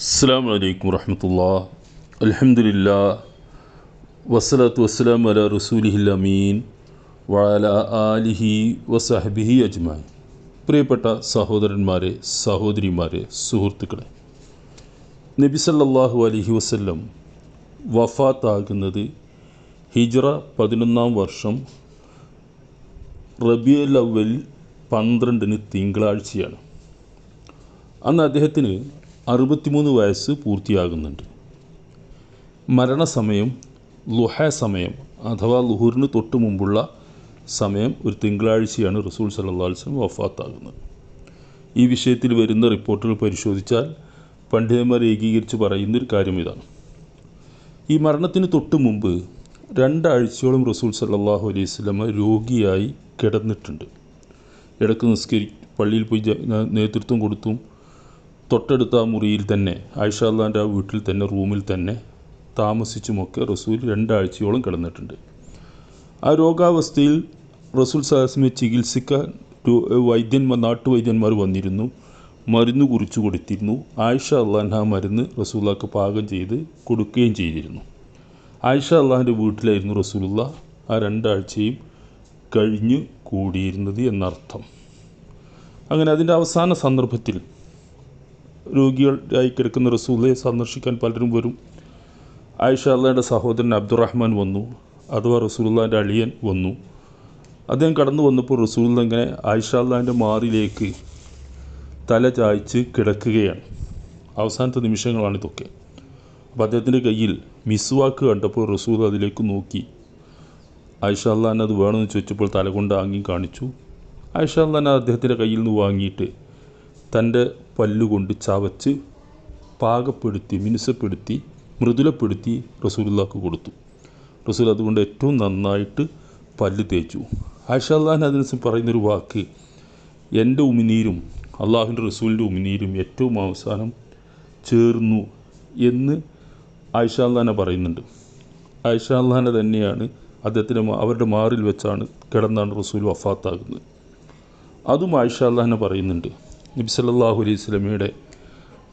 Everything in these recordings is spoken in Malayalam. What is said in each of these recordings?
അസ്സാം വലൈക്കും വറഹമത്തുള്ള. അലഹമുല്ല വസ്സലാത്തു വസ്സലാം അല റസൂലിഹിൽ അമീൻ. വഅല ആലിഹി വസഹബിഹി അജ്മാൻ പ്രിയപ്പെട്ട സഹോദരന്മാരെ സഹോദരിമാരെ സുഹൃത്തുക്കളെ. നബി സല്ലാഹു അലഹി വസ്ല്ലം വഫാത്താകുന്നത് ഹിജ്റ പതിനൊന്നാം വർഷം റബിയുൽ അവൽ പന്ത്രണ്ടിന് തിങ്കളാഴ്ചയാണ്. അന്ന് അദ്ദേഹത്തിന് അറുപത്തിമൂന്ന് വയസ്സ് പൂർത്തിയാകുന്നുണ്ട്. മരണസമയം ലുഹ സമയം അഥവാ ലുഹൂറിന് തൊട്ട് മുമ്പുള്ള സമയം ഒരു തിങ്കളാഴ്ചയാണ് റസൂൽ സല്ലാ വഫാത്താകുന്നത്. ഈ വിഷയത്തിൽ വരുന്ന റിപ്പോർട്ടുകൾ പരിശോധിച്ചാൽ പണ്ഡിതന്മാർ ഏകീകരിച്ച് പറയുന്നൊരു കാര്യം ഇതാണ് ഈ മരണത്തിന് തൊട്ട് മുമ്പ് രണ്ടാഴ്ചയോളം റസൂൽ സല്ലാഹു അലൈഹി സ്വലമ രോഗിയായി കിടന്നിട്ടുണ്ട്. ഇടയ്ക്ക് നിസ്കരി പള്ളിയിൽ പോയി നേതൃത്വം കൊടുത്തും തൊട്ടടുത്ത ആ മുറിയിൽ തന്നെ ആയിഷ അള്ളാന്റെ ആ വീട്ടിൽ തന്നെ റൂമിൽ തന്നെ താമസിച്ചുമൊക്കെ റസൂൽ രണ്ടാഴ്ചയോളം കിടന്നിട്ടുണ്ട്. ആ രോഗാവസ്ഥയിൽ റസൂൽ സാഹസിനെ ചികിത്സിക്കാൻ വൈദ്യന്മാർ നാട്ടുവൈദ്യന്മാർ വന്നിരുന്നു മരുന്ന് കുറിച്ചു കൊടുത്തിരുന്നു. ആയിഷ അള്ളാൻ ആ മരുന്ന് റസൂല്ലാക്ക് പാകം ചെയ്ത് കൊടുക്കുകയും ചെയ്തിരുന്നു. ആയിഷ അള്ളാഹിന്റെ വീട്ടിലായിരുന്നു റസൂലുള്ള ആ രണ്ടാഴ്ചയും കഴിഞ്ഞു കൂടിയിരുന്നത് എന്നർത്ഥം. അങ്ങനെ അതിന്റെ അവസാന സന്ദർഭത്തിൽ രോഗികളായി കിടക്കുന്ന റസൂലയെ സന്ദർശിക്കാൻ പലരും വരും. ആയിഷ അള്ളാന്റെ സഹോദരൻ അബ്ദുറഹ്മാൻ വന്നു. അഥവാ റസൂലുള്ളാന്റെ അളിയൻ വന്നു. അദ്ദേഹം കടന്നു വന്നപ്പോൾ റസൂൽ ഇങ്ങനെ ആയിഷ അള്ളാന്റെ മാറിലേക്ക് തല ചായ്ച്ച് കിടക്കുകയാണ്. അവസാനത്തെ നിമിഷങ്ങളാണ് ഇതൊക്കെ. അപ്പോൾ അദ്ദേഹത്തിന്റെ കയ്യിൽ മിസ്വാക്ക് കണ്ടപ്പോൾ റസൂൽ അതിലേക്ക് നോക്കി. ആയിഷ അള്ളഹാൻ അത് വേണമെന്ന് ചോദിച്ചപ്പോൾ തലകൊണ്ട് ആംഗ്യം കാണിച്ചു. ആയിഷ അള്ളഹാൻ അദ്ദേഹത്തിന്റെ കയ്യിൽ നിന്ന് വാങ്ങിയിട്ട് തന്റെ പല്ലുകൊണ്ട് ചവച്ച് പാകപ്പെടുത്തി മിനുസപ്പെടുത്തി മൃദുലപ്പെടുത്തി റസൂലുള്ളാക്ക് കൊടുത്തു. റസൂൽ അതുകൊണ്ട് ഏറ്റവും നന്നായിട്ട് പല്ല് തേച്ചു. ആയിഷ അള്ളഹാൻ അതിന് പറയുന്നൊരു വാക്ക് എന്റെ ഉമിനീരും അള്ളാഹുവിന്റെ റസൂലിന്റെ ഉമിനീരും ഏറ്റവും അവസാനം ചേർന്നു എന്ന് ആയിഷ അള്ളഹാനെ പറയുന്നുണ്ട്. ആയിഷ അള്ളഹാനെ തന്നെയാണ് അദ്ദേഹത്തിന്റെ അവരുടെ മാറിൽ വെച്ചാണ് കിടന്നാണ് റസൂൽ വഫാത്താകുന്നത്. അതും ആയിഷ അള്ളഹാനെ പറയുന്നുണ്ട്. നബി സല്ലല്ലാഹു അലൈഹി സ്വലമിയുടെ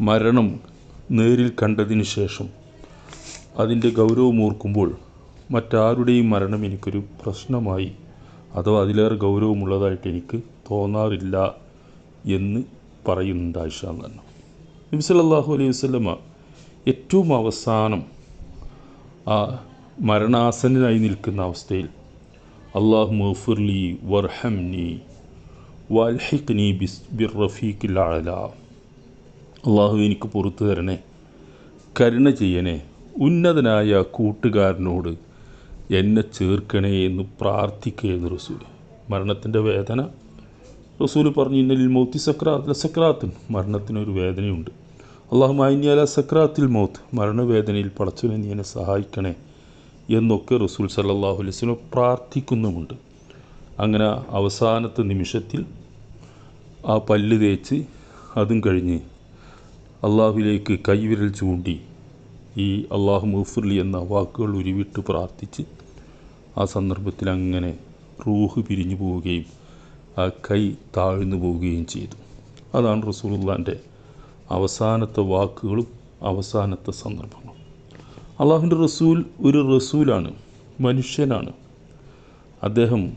മരണം നേരിൽ കണ്ടതിന് ശേഷം അതിന്റെ ഗൗരവം ഓർക്കുമ്പോൾ മറ്റാരുടെയും മരണം എനിക്കൊരു പ്രശ്നമായി അഥവാ അതിലേറെ ഗൗരവമുള്ളതായിട്ട് എനിക്ക് തോന്നാറില്ല എന്ന് പറയുന്നുണ്ട് ആയിഷ തന്നെ നബി സല്ലല്ലാഹു അലൈഹി വസല്ലമ ഏറ്റവും അവസാനം ആ മരണാസന്നനായി നിൽക്കുന്ന അവസ്ഥയിൽ അള്ളാഹു മഫുർലി വർഹംനി വൽഹിഖ്നി ബിസ് ബിർ റഫീഖിൽ അല അള്ളാഹു എനിക്ക് പുറത്തു തരണേ കരുണ ചെയ്യണേ ഉന്നതനായ കൂട്ടുകാരനോട് എന്നെ ചേർക്കണേ എന്ന് പ്രാർത്ഥിക്കുകയെന്ന് റസൂൽ മരണത്തിന്റെ വേദന. റസൂൽ പറഞ്ഞു ഇന്നലിൽ മൗത്തി സക്രാത്ത് സക്രാത്തുൻ മരണത്തിനൊരു വേദനയുണ്ട്. അള്ളാഹു മായിന്യാല സക്രാത്തിൽ മൗത്ത് മരണവേദനയിൽ പടച്ചുനെ നീ എന്നെ സഹായിക്കണേ എന്നൊക്കെ റസൂൽ സല്ലല്ലാഹു അലൈഹി വസല്ലം പ്രാർത്ഥിക്കുന്നുമുണ്ട്. അങ്ങനെ അവസാനത്തെ നിമിഷത്തിൽ ആ പല്ല് തേച്ച് അതും കഴിഞ്ഞ് അള്ളാഹുവിലേക്ക് കൈവിരൽ ചൂണ്ടി ഈ അള്ളാഹു മുഫുർലി എന്ന വാക്കുകൾ ഉരുവിട്ട് പ്രാർത്ഥിച്ച് ആ സന്ദർഭത്തിൽ അങ്ങനെ റൂഹ് പിരിഞ്ഞു പോവുകയും ആ കൈ താഴ്ന്നു പോവുകയും ചെയ്തു. അതാണ് റസൂലുള്ളാന്റെ അവസാനത്തെ വാക്കുകളും അവസാനത്തെ സന്ദർഭങ്ങളും. അള്ളാഹുവിന്റെ റസൂൽ ഒരു റസൂലാണ് മനുഷ്യനാണ്. അദ്ദേഹം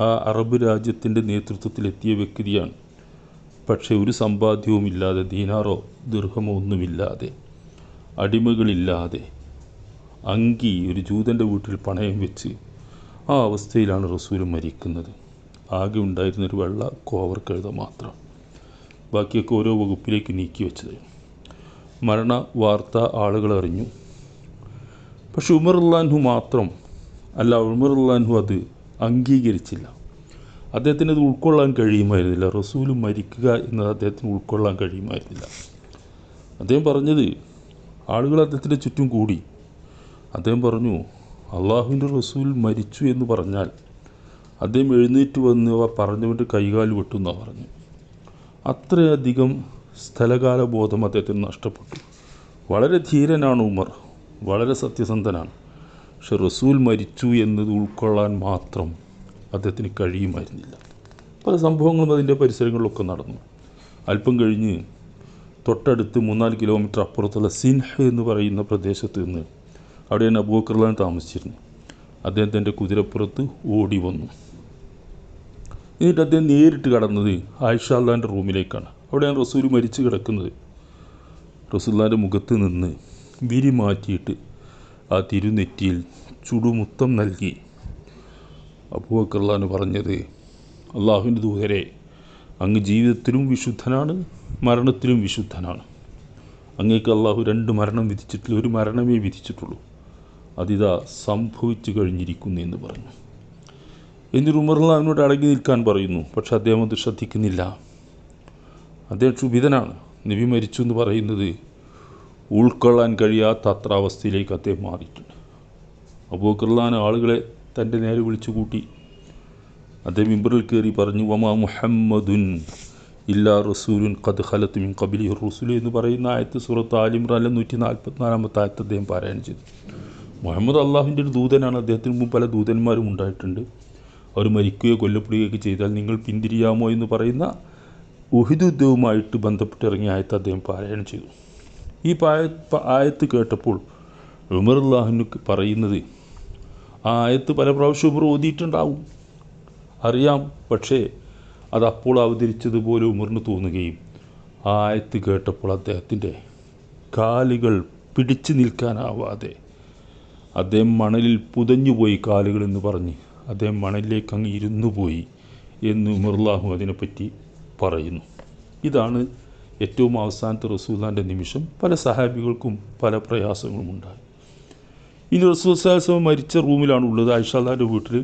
ആ അറബ് രാജ്യത്തിന്റെ നേതൃത്വത്തിലെത്തിയ വ്യക്തിയാണ്. പക്ഷേ ഒരു സമ്പാദ്യവുമില്ലാതെ ദീനാറോ ദീർഘമോ ഒന്നുമില്ലാതെ അടിമകളില്ലാതെ അങ്കി ഒരു ജൂതന്റെ വീട്ടിൽ പണയം വെച്ച് ആ അവസ്ഥയിലാണ് റസൂൽ മരിക്കുന്നത്. ആകെ ഉണ്ടായിരുന്നൊരു വെള്ള കോവർ കഴുത മാത്രം. ബാക്കിയൊക്കെ ഓരോ വകുപ്പിലേക്ക് നീക്കി വെച്ചത്. മരണ വാർത്ത ആളുകൾ അറിഞ്ഞു. പക്ഷെ ഉമർ ഉള്ളാൻഹു മാത്രം അല്ല ഉമർ ഉള്ളാൻഹു അത് അംഗീകരിച്ചില്ല. അദ്ദേഹത്തിന് ഇത് ഉൾക്കൊള്ളാൻ കഴിയുമായിരുന്നില്ല. റസൂൽ മരിക്കുക എന്നത് അദ്ദേഹത്തിന് ഉൾക്കൊള്ളാൻ കഴിയുമായിരുന്നില്ല. അദ്ദേഹം പറഞ്ഞത് ആളുകൾ അദ്ദേഹത്തിന്റെ ചുറ്റും കൂടി. അദ്ദേഹം പറഞ്ഞു അള്ളാഹുവിന്റെ റസൂൽ മരിച്ചു എന്ന് പറഞ്ഞാൽ അദ്ദേഹം എഴുന്നേറ്റ് വന്ന് അവ പറഞ്ഞുകൊണ്ട് കൈകാൽ വെട്ടുന്നാണ് പറഞ്ഞു. അത്രയധികം സ്ഥലകാല ബോധം അദ്ദേഹത്തിന് നഷ്ടപ്പെട്ടു. വളരെ ധീരനാണ് ഉമർ. വളരെ സത്യസന്ധനാണ്. പക്ഷെ റസൂൽ മരിച്ചു എന്നത് ഉൾക്കൊള്ളാൻ മാത്രം അദ്ദേഹത്തിന് കഴിയുമായിരുന്നില്ല. പല സംഭവങ്ങളും അതിന്റെ പരിസരങ്ങളിലൊക്കെ നടന്നു. അല്പം കഴിഞ്ഞ് തൊട്ടടുത്ത് മൂന്നാൽ കിലോമീറ്റർ അപ്പുറത്തുള്ള സിൻഹ് എന്ന് പറയുന്ന പ്രദേശത്ത് നിന്ന് അവിടെ തന്നെ അബൂക്കർലാൻ താമസിച്ചിരുന്നു അദ്ദേഹം തന്റെ കുതിരപ്പുറത്ത് ഓടി വന്നു. എന്നിട്ട് അദ്ദേഹം നേരിട്ട് കടന്നത് ആയിഷാല്ലാന്റെ റൂമിലേക്കാണ്. അവിടെയാണ് റസൂൽ മരിച്ചു കിടക്കുന്നത്. റസൂല്ലാന്റെ മുഖത്ത് നിന്ന് വിരി മാറ്റിയിട്ട് ആ തിരുനെറ്റിയിൽ ചുടുമുത്തം നൽകി. അബൂബക്കർലാൻ പറഞ്ഞത്. അള്ളാഹുവിന്റെ ദൂതരെ അങ്ങ് ജീവിതത്തിലും വിശുദ്ധനാണ് മരണത്തിലും വിശുദ്ധനാണ്. അങ്ങേക്ക് അള്ളാഹു രണ്ട് മരണം വിധിച്ചിട്ടില്ല ഒരു മരണമേ വിധിച്ചിട്ടുള്ളൂ. അതിതാ സംഭവിച്ചു കഴിഞ്ഞിരിക്കുന്നു എന്ന് പറഞ്ഞു. എന്നിട്ട് ഉമർലാവിനോട് അടങ്ങി നിൽക്കാൻ പറയുന്നു പക്ഷെ അദ്ദേഹം അത് ശ്രദ്ധിക്കുന്നില്ല. അദ്ദേഹം ക്ഷുഭിതനാണ്. നബി മരിച്ചു എന്ന് പറയുന്നത് ഉൾക്കൊള്ളാൻ കഴിയാത്ത അത്ര അവസ്ഥയിലേക്ക് അദ്ദേഹം മാറിയിട്ടുണ്ട്. അബൂക്കർലാൻ ആളുകളെ തന്റെ നേരെ വിളിച്ചു കൂട്ടി. അദ്ദേഹം മിമ്പറിൽ കയറി പറഞ്ഞു വമാ മുഹമ്മദുൻ ഇല്ലാ റസൂലുൻ ഖദ് ഖലത്ത് മിൻ കബിലി റസൂൽ എന്ന് പറയുന്ന ആയത്ത് സൂറത്ത് ആലിമ്രാനിലെ നൂറ്റി നാൽപ്പത്തിനാലാമത്തെ ആയത്ത് അദ്ദേഹം പാരായണം ചെയ്തു. മുഹമ്മദ് അള്ളാഹുവിന്റെ ഒരു ദൂതനാണ്. അദ്ദേഹത്തിന് മുമ്പ് പല ദൂതന്മാരും ഉണ്ടായിട്ടുണ്ട്. അവർ മരിക്കുകയോ കൊല്ലപ്പെടുകയൊക്കെ ചെയ്താൽ നിങ്ങൾ പിന്തിരിയാമോ എന്ന് പറയുന്ന ഉഹിദ് യുദ്ധവുമായിട്ട് ബന്ധപ്പെട്ട് ഇറങ്ങിയ ആയത്ത് അദ്ദേഹം പാരായണം ചെയ്തു. ഈ പായ ആയത്ത് കേട്ടപ്പോൾ ഉമർ അള്ളാഹുനു പറയുന്നത് ആയത്ത് പല പ്രാവശ്യം ഉമർ ഓതിയിട്ടുണ്ടാവും. അറിയാം. പക്ഷേ അത് അപ്പോൾ അവതരിച്ചതുപോലെ ഉമറിന് തോന്നുകയും ആയത്ത് കേട്ടപ്പോൾ അദ്ദേഹത്തിന്റെ കാലുകൾ പിടിച്ചു നിൽക്കാനാവാതെ അദ്ദേഹം മണലിൽ പുതഞ്ഞുപോയി കാലുകൾ എന്ന് പറഞ്ഞ് അദ്ദേഹം മണലിലേക്ക് അങ്ങ് ഇരുന്നു പോയി എന്ന് ഉമർലാഹു അതിനെപ്പറ്റി പറയുന്നു. ഇതാണ് ഏറ്റവും അവസാനത്തെ റസൂലാന്റെ നിമിഷം പല സഹാബികൾക്കും പല പ്രയാസങ്ങളും ഉണ്ടായി ഇനി റസൂസാസം മരിച്ച റൂമിലാണ് ഉള്ളത്. ഐഷാദാന്റെ വീട്ടിൽ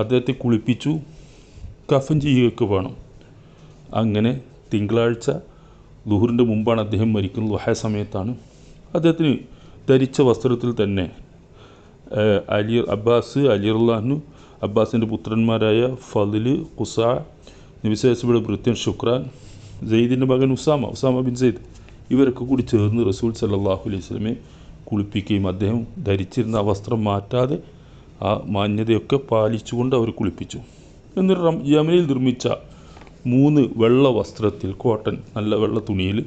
അദ്ദേഹത്തെ കുളിപ്പിച്ചു കഫൻ ചെയ്യുകയൊക്കെ വേണം. അങ്ങനെ തിങ്കളാഴ്ച ദുഹുറിന്റെ മുമ്പാണ് അദ്ദേഹം മരിക്കുന്നത്. വഹ സമയത്താണ്. അദ്ദേഹത്തിന് ധരിച്ച വസ്ത്രത്തിൽ തന്നെ അലി അബ്ബാസ് അലി അള്ളാഹ്നു അബ്ബാസിന്റെ പുത്രന്മാരായ ഫതിൽ ഖുസ നബിസയുടെ ഭൃത്യൻ ഷുക്രാൻ സെയ്ദിന്റെ മകൻ ഉസാമ ഉസാമ ബിൻ സെയ്ദ് ഇവരൊക്കെ കൂടി ചേർന്ന് റസൂൽ സല്ലാഹു അലൈഹി സ്വലമെ കുളിപ്പിക്കുകയും അദ്ദേഹം ധരിച്ചിരുന്ന വസ്ത്രം മാറ്റാതെ ആ മാന്യതയൊക്കെ പാലിച്ചുകൊണ്ട് അവർ കുളിപ്പിച്ചു. എന്നിട്ട് യമനിൽ നിർമ്മിച്ച മൂന്ന് വെള്ള വസ്ത്രത്തിൽ കോട്ടൺ നല്ല വെള്ള തുണിയിൽ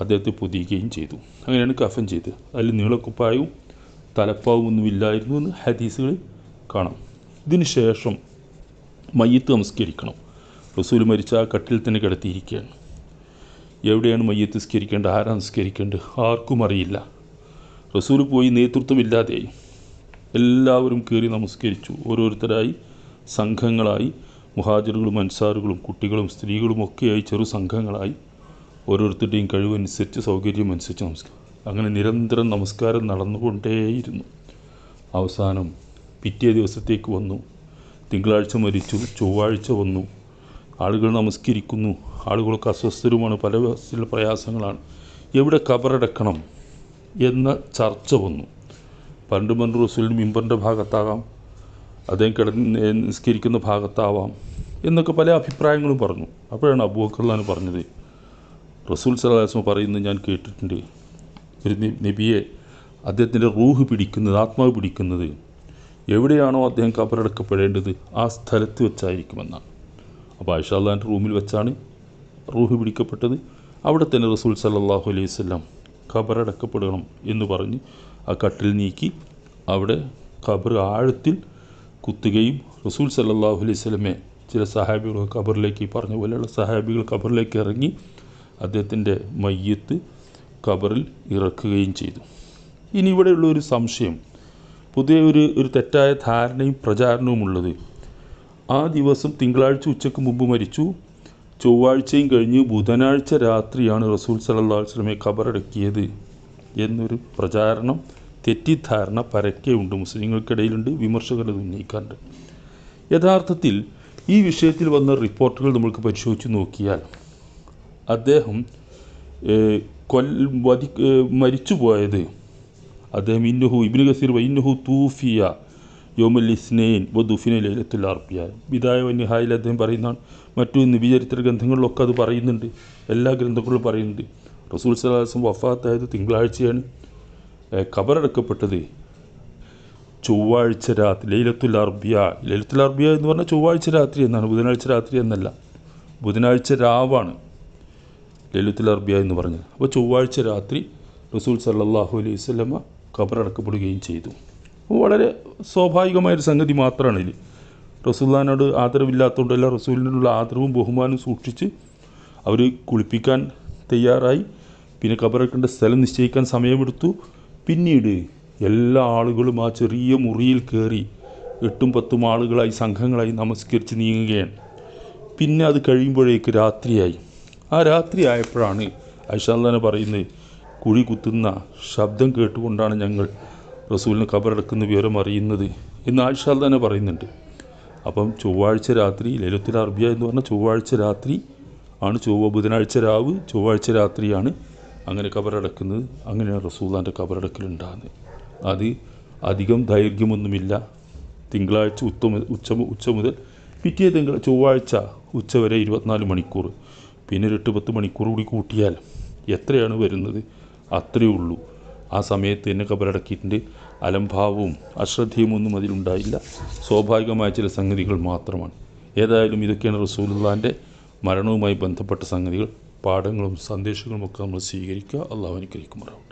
അദ്ദേഹത്തെ പൊതിയുകയും ചെയ്തു. അങ്ങനെയാണ് കഫൻ ചെയ്തത്. അതിൽ നീളക്കുപ്പായവും തലപ്പാവും ഒന്നും ഇല്ലായിരുന്നു എന്ന് ഹദീസുകളിൽ കാണാം. ഇതിന് ശേഷം മയ്യത്ത് നമസ്കരിക്കണം. റസൂൽ മരിച്ച ആ കട്ടിൽ തന്നെ കിടത്തിയിരിക്കുകയാണ്. എവിടെയാണ് മയ്യത്ത് നിസ്കരിക്കേണ്ടത്? ആരാ നിസ്കരിക്കേണ്ടത്? ആർക്കും അറിയില്ല. റസൂൽ പോയി നേതൃത്വമില്ലാതെയായി. എല്ലാവരും കയറി നമസ്കരിച്ചു. ഓരോരുത്തരായി സംഘങ്ങളായി. മുഹാജറുകളും അൻസാറുകളും കുട്ടികളും സ്ത്രീകളും ഒക്കെയായി ചെറു സംഘങ്ങളായി. ഓരോരുത്തരുടെയും കഴിവനുസരിച്ച് സൗകര്യം അനുസരിച്ച് നമസ്കാരം. അങ്ങനെ നിരന്തരം നമസ്കാരം നടന്നുകൊണ്ടേയിരുന്നു. അവസാനം പിറ്റേ ദിവസത്തേക്ക് വന്നു. തിങ്കളാഴ്ച മരിച്ചു. ചൊവ്വാഴ്ച വന്നു. ആളുകൾ നമസ്കരിക്കുന്നു. ആളുകളൊക്കെ അസ്വസ്ഥരുമാണ്. പല പ്രയാസങ്ങളാണ്. എവിടെ കബറടക്കണം? എന്ന ചർച്ച വന്നു. പണ്ട് മൻ റസൂൽ മിമ്പറിന്റെ ഭാഗത്താകാം അദ്ദേഹം കിടന്ന് നിസ്കരിക്കുന്ന ഭാഗത്താവാം എന്നൊക്കെ പല അഭിപ്രായങ്ങളും പറഞ്ഞു. അപ്പോഴാണ് അബൂബക്കർലാൻ പറഞ്ഞത് റസൂൽ സലാസ്മ പറയുന്നത് ഞാൻ കേട്ടിട്ടുണ്ട്. ഒരു നബിയെ അദ്ദേഹത്തിന്റെ റൂഹ് പിടിക്കുന്നത് ആത്മാവ് പിടിക്കുന്നത് എവിടെയാണോ അദ്ദേഹം കബറടക്കപ്പെടേണ്ടത് ആ സ്ഥലത്ത് വെച്ചായിരിക്കുമെന്നാണ്. അപ്പോൾ ആയിഷാല്ലാന്റെ റൂമിൽ വെച്ചാണ് റൂഹ് പിടിക്കപ്പെട്ടത്. അവിടെ തന്നെ റസൂൽ സല്ലല്ലാഹു അലൈഹി ഖബറടക്കപ്പെടണം എന്ന് പറഞ്ഞ് ആ കട്ടിൽ നീക്കി അവിടെ ഖബർ ആഴത്തിൽ കുത്തുകയും റസൂൽ സല്ലാഹു അലൈഹി സ്വലമെ ചില സഹാബികൾ ഖബറിലേക്ക് പറഞ്ഞ പോലെയുള്ള സഹാബികൾ ഖബറിലേക്ക് ഇറങ്ങി അദ്ദേഹത്തിന്റെ മയ്യത്ത് ഖബറിൽ ഇറക്കുകയും ചെയ്തു. ഇനി ഇവിടെയുള്ള ഒരു സംശയം. പുതിയ ഒരു ഒരു തെറ്റായ ധാരണയും പ്രചാരണവും ഉള്ളത് ആ ദിവസം തിങ്കളാഴ്ച ഉച്ചയ്ക്ക് മുമ്പ് മരിച്ചു. ചൊവ്വാഴ്ചയും കഴിഞ്ഞ് ബുധനാഴ്ച രാത്രിയാണ് റസൂൽ വസല്ലമയെ ഖബറടക്കിയത് എന്നൊരു പ്രചാരണം തെറ്റിദ്ധാരണ പരക്കെയുണ്ട്. മുസ്ലിങ്ങൾക്കിടയിലുണ്ട് വിമർശകർ ഉന്നയിക്കാറുണ്ട്. യഥാർത്ഥത്തിൽ ഈ വിഷയത്തിൽ വന്ന റിപ്പോർട്ടുകൾ നമ്മൾക്ക് പരിശോധിച്ച് നോക്കിയാൽ അദ്ദേഹം കൊൽ വധി മരിച്ചു മരിച്ചുപോയത് അദ്ദേഹം ഇന്നുഹു ഇബ്നു ഗസീർ വൈന്നുഹു തൂഫിയ യോമൽ ഇസ്നൈൻ വ ദുഫിന ലൈലത്തുൽ അർബിയ. വിദായ വന്യഹായിൽ അദ്ദേഹം പറയുന്നതാണ് മറ്റു നിബിചരിത്ര ഗ്രന്ഥങ്ങളിലൊക്കെ അത് പറയുന്നുണ്ട് എല്ലാ ഗ്രന്ഥങ്ങളിലും പറയുന്നുണ്ട്. റസൂൽ സലാസം വഫാത്തായത് തിങ്കളാഴ്ചയാണ്. കബറടക്കപ്പെട്ടത് ചൊവ്വാഴ്ച രാത്രി ലൈലത്തുൽ അർബിയ. ലൈലത്തുൽ അർബിയ എന്ന് പറഞ്ഞാൽ ചൊവ്വാഴ്ച രാത്രി എന്നാണ് ബുധനാഴ്ച രാത്രി എന്നല്ല. ബുധനാഴ്ച രാവാണ് ലൈലത്തുൽ അർബിയ എന്ന് പറഞ്ഞത്. അപ്പോൾ ചൊവ്വാഴ്ച രാത്രി റസൂൽ സല്ലാഹു അലൈഹി സ്വലമ ഖബറടക്കപ്പെടുകയും ചെയ്തു. വളരെ സ്വാഭാവികമായൊരു സംഗതി മാത്രമാണ് ഇത്. റസൂല്ലാനോട് ആദരവില്ലാത്തതുകൊണ്ടല്ല റസൂലിനോടുള്ള ആദരവും ബഹുമാനവും സൂക്ഷിച്ച് അവർ കുളിപ്പിക്കാൻ തയ്യാറായി. പിന്നെ കബറക്കേണ്ട സ്ഥലം നിശ്ചയിക്കാൻ സമയമെടുത്തു. പിന്നീട് എല്ലാ ആളുകളും ആ ചെറിയ മുറിയിൽ കയറി എട്ടും പത്തും ആളുകളായി സംഘങ്ങളായി നമസ്കരിച്ച് നീങ്ങുകയാണ്. പിന്നെ അത് കഴിയുമ്പോഴേക്ക് രാത്രിയായി. ആ രാത്രി ആയപ്പോഴാണ് ഐഷാല്ലാനെ പറയുന്നത് കുഴി കുത്തുന്ന ശബ്ദം കേട്ടുകൊണ്ടാണ് ഞങ്ങൾ റസൂലിന് ഖബറടക്കുന്ന വിവരം അറിയുന്നത് എന്ന് ആയിഷാല്ലാനെ പറയുന്നുണ്ട്. അപ്പം ചൊവ്വാഴ്ച രാത്രി ലലിത്തുൽ അർബിയ എന്ന് പറഞ്ഞാൽ ചൊവ്വാഴ്ച രാത്രി ആണ് ചൊവ്വ ബുധനാഴ്ച രാവ് ചൊവ്വാഴ്ച രാത്രിയാണ് അങ്ങനെ കബറടക്കുന്നത് അങ്ങനെയാണ് റസൂല്ലാന്റെ കബറടക്കലുണ്ടാകുന്നത് അത് അധികം ദൈർഘ്യമൊന്നുമില്ല. തിങ്കളാഴ്ച ഉത്ത ഉച്ച ഉച്ച മുതൽ പിറ്റേ തിങ്കൾ ചൊവ്വാഴ്ച ഉച്ച വരെ ഇരുപത്തിനാല് മണിക്കൂർ. പിന്നെ ഒരു എട്ട് പത്ത് മണിക്കൂർ കൂടി കൂട്ടിയാൽ എത്രയാണ് വരുന്നത്? അത്രയേ ഉള്ളൂ. ആ സമയത്ത് എന്നെ കബറടക്കിയിട്ടുണ്ട്. അലംഭാവവും അശ്രദ്ധയും ഒന്നും അതിലുണ്ടായില്ല സ്വാഭാവികമായ ചില സംഗതികൾ മാത്രമാണ്. ഏതായാലും ഇതൊക്കെയാണ് റസൂലുള്ളാന്റെ മരണവുമായി ബന്ധപ്പെട്ട സംഗതികൾ. പാഠങ്ങളും സന്ദേശങ്ങളും ഒക്കെ നമ്മൾ സ്വീകരിക്കുക. അള്ളാഹു അനുഗ്രഹിക്കുമാറാവട്ടെ.